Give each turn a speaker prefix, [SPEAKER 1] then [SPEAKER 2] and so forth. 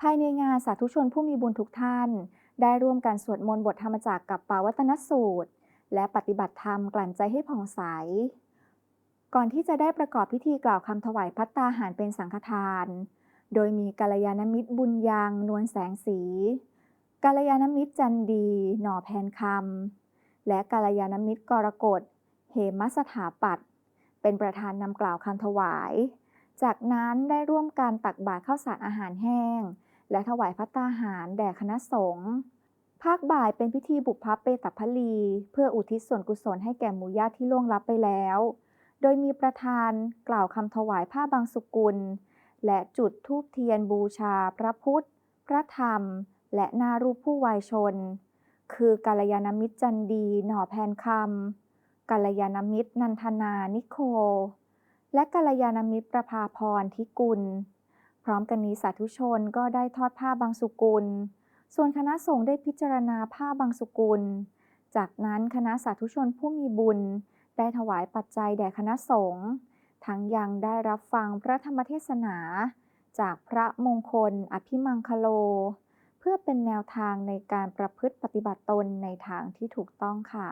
[SPEAKER 1] ภายในงานสาธุชนผู้มีบุญทุกท่าน ได้ร่วมกันสวดมนต์บทธรรมจักรกับปาวัตนสูตร และปฏิบัติธรรมกลั่นใจให้ผ่องใส ก่อนที่จะได้ประกอบพิธีกล่าวคำถวายพัตตาหารเป็นสังฆทาน โดยมีกัลยาณมิตรบุญยังนวลแสงสีกัลยาณมิตรจันดี หน่อแพนคำและกัลยาณมิตรกรกฎเหมสถาปัตเป็นประธานนำกล่าวคำถวาย จากนั้นได้ร่วมการตักบาตรข้าวสารอาหารแห้ง และถวายพัตตาหารแด่คณะสงฆ์ภาคบ่ายเป็นพิธีบุพเพเปตพลี เพื่ออุทิศส่วนกุศลให้แก่หมู่ญาติที่ล่วงลับไปแล้ว โดยมีประธานกล่าวคำถวายผ้าบางสุกุล และจุดธูปเทียนบูชา พระพุทธ พระธรรม และนารูปผู้วายชน คือกัลยาณมิตรจันดี หน่อแพนคำกัลยาณมิตรนันทนานิโค และกัลยาณมิตรประภาพรทิกุล พร้อมกันนี้สาธุชนก็ได้ทอดผ้าบางสุกุล ส่วนคณะสงฆ์ได้พิจารณาผ้าบางสุกุล จากนั้นคณะสาธุชนผู้มีบุญ ได้ถวายปัจจัยแด่คณะสงฆ์ทั้งยังได้รับฟังพระธรรมเทศนา จากพระมงคลอภิมังคโล เพื่อเป็นแนวทางในการประพฤติปฏิบัติตนในทางที่ถูกต้องค่ะ